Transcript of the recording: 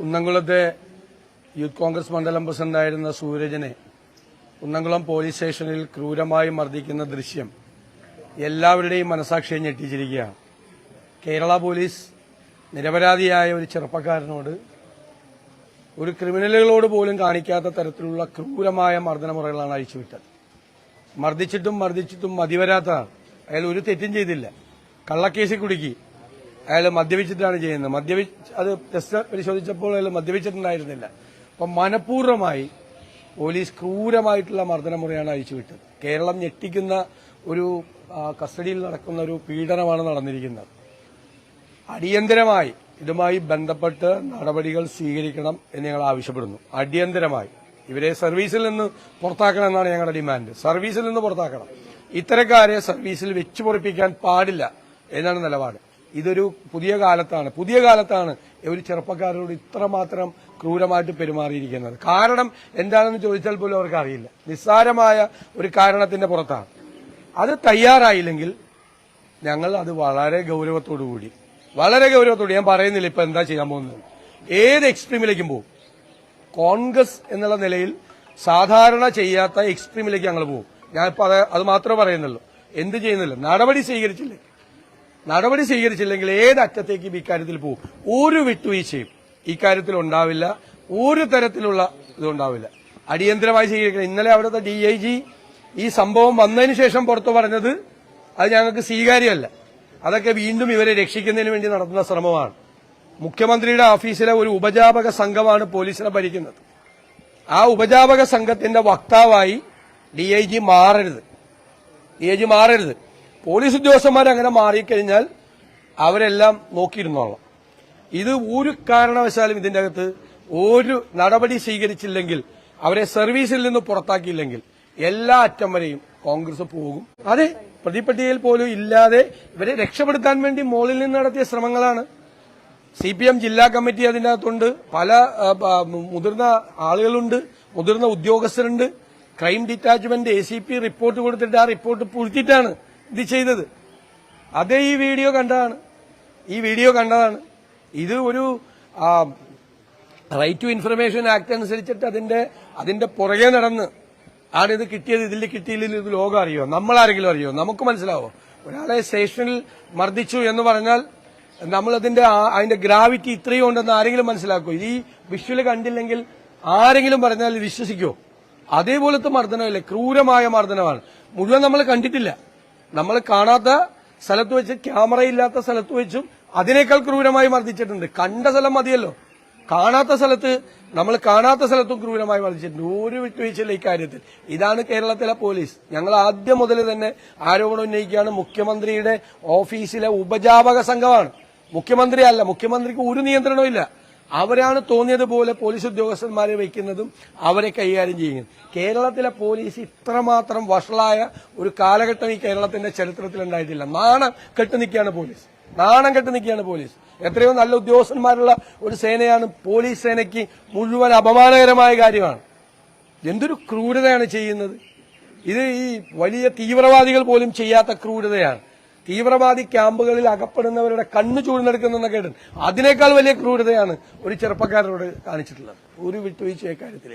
കുന്നംകുളത്തെ youth Congress മണ്ഡലം പ്രസിഡന്റായിരുന്ന സൂരജിനെ Kunnamkulam police സ്റ്റേഷനിൽ ക്രൂരമായി മർദ്ദിക്കുന്ന ദൃശ്യം എല്ലാവരുടെയും മനസാക്ഷിയെ ഞെട്ടിച്ചിരിക്കുകയാണ്. കേരള പോലീസ് നിരപരാധിയായ ഒരു ചെറുപ്പക്കാരനോട് ഒരു ക്രിമിനലുകളോട് പോലും കാണിക്കാത്ത തരത്തിലുള്ള ക്രൂരമായ മർദ്ദനമുറകളാണ് അഴിച്ചുവിട്ടത്. മർദ്ദിച്ചിട്ടും മർദ്ദിച്ചിട്ടും മതിവരാത്ത അയാൾ ഒരു തെറ്റും ചെയ്തില്ല. കള്ളക്കേസിൽ കുടുക്കി. അയാൾ മദ്യപിച്ചിട്ടാണ് ചെയ്യുന്നത്. മദ്യപി അത് ടെസ്റ്റ് പരിശോധിച്ചപ്പോൾ അയാൾ മദ്യപിച്ചിട്ടുണ്ടായിരുന്നില്ല. അപ്പം മനഃപൂർവമായി പോലീസ് ക്രൂരമായിട്ടുള്ള മർദ്ദനമുറയാണ് അഴിച്ചുവിട്ടത് കേരളം ഞെട്ടിക്കുന്ന ഒരു കസ്റ്റഡിയിൽ നടക്കുന്ന ഒരു പീഡനമാണ് നടന്നിരിക്കുന്നത്. അടിയന്തരമായി ഇതുമായി ബന്ധപ്പെട്ട് നടപടികൾ സ്വീകരിക്കണം എന്ന് ഞങ്ങൾ ആവശ്യപ്പെടുന്നു. അടിയന്തരമായി. ഇവരെ സർവീസിൽ നിന്ന് പുറത്താക്കണം എന്നാണ് ഞങ്ങളുടെ ഡിമാൻഡ്. സർവീസിൽ നിന്ന് പുറത്താക്കണം. ഇത്തരക്കാരെ സർവീസിൽ വെച്ചു പൊറിപ്പിക്കാൻ പാടില്ല എന്നാണ് നിലപാട്. ഇതൊരു പുതിയ കാലത്താണ്. പുതിയ കാലത്താണ് ഒരു ചെറുപ്പക്കാരോട് ഇത്രമാത്രം ക്രൂരമായിട്ട് പെരുമാറിയിരിക്കുന്നത്. കാരണം എന്താണെന്ന് ചോദിച്ചാൽ പോലും അവർക്ക് അറിയില്ല. നിസ്സാരമായ ഒരു കാരണത്തിന്റെ പുറത്താണ്. അത് തയ്യാറായില്ലെങ്കിൽ ഞങ്ങൾ അത് വളരെ ഗൗരവത്തോടു കൂടി വളരെ ഗൗരവത്തോട് ഞാൻ പറയുന്നില്ല ഇപ്പൊ എന്താ ചെയ്യാൻ പോകുന്നത്. ഏത് എക്സ്ട്രീമിലേക്കും പോകും. കോൺഗ്രസ് എന്നുള്ള നിലയിൽ സാധാരണ ചെയ്യാത്ത എക്സ്ട്രീമിലേക്ക് ഞങ്ങൾ പോകും. ഞാനിപ്പോ അത് അത് മാത്രമേ പറയുന്നുള്ളൂ. എന്ത് ചെയ്യുന്നില്ല. നടപടി സ്വീകരിച്ചില്ലേ? നടപടി സ്വീകരിച്ചില്ലെങ്കിൽ ഏത് അറ്റത്തേക്കും ഇക്കാര്യത്തിൽ പോകും ഒരു വിട്ടുവീഴ്ചയും ഇക്കാര്യത്തിൽ ഉണ്ടാവില്ല. ഒരു തരത്തിലുള്ള ഇതുണ്ടാവില്ല അടിയന്തരമായി സ്വീകരിക്കണം. ഇന്നലെ അവിടുത്തെ ഡി ഐ ജി ഈ സംഭവം വന്നതിന് ശേഷം പുറത്തു പറഞ്ഞത് അത് ഞങ്ങൾക്ക് സ്വീകാര്യമല്ല. അതൊക്കെ വീണ്ടും ഇവരെ രക്ഷിക്കുന്നതിന് വേണ്ടി നടത്തുന്ന ശ്രമമാണ്. മുഖ്യമന്ത്രിയുടെ ഓഫീസിലെ ഒരു ഉപജാപക സംഘമാണ് പോലീസിനെ ഭരിക്കുന്നത്. ആ ഉപജാപക സംഘത്തിന്റെ വക്താവായി ഡി മാറരുത്. ഡി മാറരുത്. പോലീസ് ഉദ്യോഗസ്ഥന്മാർ അങ്ങനെ മാറിക്കഴിഞ്ഞാൽ അവരെല്ലാം നോക്കിയിരുന്നോളാം. ഇത് ഒരു കാരണവശാലും ഇതിന്റെ അകത്ത് ഒരു നടപടി സ്വീകരിച്ചില്ലെങ്കിൽ അവരെ സർവീസിൽ നിന്ന് പുറത്താക്കിയില്ലെങ്കിൽ എല്ലാ അറ്റം വരെയും കോൺഗ്രസ് പോകും. അതെ പ്രതിപട്ടികയിൽ പോലും ഇല്ലാതെ ഇവരെ രക്ഷപ്പെടുത്താൻ വേണ്ടി മോളിൽ നിന്ന് നടത്തിയ ശ്രമങ്ങളാണ്. സി പി എം ജില്ലാ കമ്മിറ്റി അതിനകത്തുണ്ട്. പല മുതിർന്ന ആളുകളുണ്ട് മുതിർന്ന ഉദ്യോഗസ്ഥരുണ്ട്. ക്രൈം ഡിറ്റാച്ച്മെന്റ് എ റിപ്പോർട്ട് കൊടുത്തിട്ട് ആ റിപ്പോർട്ട് പൂഴ്ത്തിയിട്ടാണ് ഇത് ചെയ്തത് അതേ ഈ വീഡിയോ കണ്ടതാണ്. ഈ വീഡിയോ കണ്ടതാണ്. ഇത് ഒരു റൈറ്റ് ടു ഇൻഫർമേഷൻ ആക്ട് അനുസരിച്ചിട്ട് അതിന്റെ അതിന്റെ പുറകെ നടന്ന് ആണ് ഇത് കിട്ടിയത്. ഇതിൽ കിട്ടിയില്ല ഇത് ലോകം അറിയോ നമ്മളാരെങ്കിലും അറിയോ നമുക്ക് മനസ്സിലാവോ? ഒരാളെ സ്റ്റേഷനിൽ മർദ്ദിച്ചു എന്ന് പറഞ്ഞാൽ നമ്മൾ അതിന്റെ അതിന്റെ ഗ്രാവിറ്റി ഇത്രയും ഉണ്ടെന്ന് ആരെങ്കിലും മനസ്സിലാക്കോ ഈ വിഷ്വൽ കണ്ടില്ലെങ്കിൽ ആരെങ്കിലും പറഞ്ഞാൽ വിശ്വസിക്കോ അതേപോലത്തെ മർദ്ദനമല്ലേ. ക്രൂരമായ മർദ്ദനമാണ്. മുഴുവൻ നമ്മൾ കണ്ടിട്ടില്ല. നമ്മൾ കാണാത്ത സ്ഥലത്ത് വെച്ച് ക്യാമറ ഇല്ലാത്ത സ്ഥലത്ത് വെച്ചും അതിനേക്കാൾ ക്രൂരമായി മർദ്ദിച്ചിട്ടുണ്ട്. കണ്ട സ്ഥലം മതിയല്ലോ. കാണാത്ത സ്ഥലത്ത് നമ്മൾ കാണാത്ത സ്ഥലത്തും ക്രൂരമായി മർദ്ദിച്ചിട്ടുണ്ട്. ഒരു വിട്ടുവീഴ്ചയില്ല ഇക്കാര്യത്തിൽ ഇതാണ് കേരളത്തിലെ പോലീസ്. ഞങ്ങൾ ആദ്യം മുതൽ തന്നെ ആരോപണം ഉന്നയിക്കുകയാണ്. മുഖ്യമന്ത്രിയുടെ ഓഫീസിലെ ഉപജാപക സംഘമാണ്. മുഖ്യമന്ത്രി അല്ല മുഖ്യമന്ത്രിക്ക് ഒരു നിയന്ത്രണവും അവരാണ് തോന്നിയതുപോലെ പോലീസ് ഉദ്യോഗസ്ഥന്മാരെ വയ്ക്കുന്നതും അവരെ കൈകാര്യം ചെയ്യുന്നത്. കേരളത്തിലെ പോലീസ് ഇത്രമാത്രം വഷളായ ഒരു കാലഘട്ടം ഈ കേരളത്തിന്റെ ചരിത്രത്തിൽ ഉണ്ടായിട്ടില്ല. നാണം കെട്ടു നിൽക്കുകയാണ് പോലീസ്. നാണം കെട്ടു നിൽക്കുകയാണ് പോലീസ്. എത്രയോ നല്ല ഉദ്യോഗസ്ഥന്മാരുള്ള ഒരു സേനയാണ് പോലീസ് സേനയ്ക്ക് മുഴുവൻ അപമാനകരമായ കാര്യമാണ്. എന്തൊരു ക്രൂരതയാണ് ചെയ്യുന്നത്? ഇത് ഈ വലിയ തീവ്രവാദികൾ പോലും ചെയ്യാത്ത ക്രൂരതയാണ്. തീവ്രവാദി ക്യാമ്പുകളിൽ അകപ്പെടുന്നവരുടെ കണ്ണു ചൂഴ്ന്നെടുക്കുന്ന കേട്ടിട്ടുണ്ട്. അതിനേക്കാൾ വലിയ ക്രൂരതയാണ് ഒരു ചെറുപ്പക്കാരനോട് കാണിച്ചിട്ടുള്ളത്. ഒരു വിട്ടുവീഴ്ച കാര്യത്തിൽ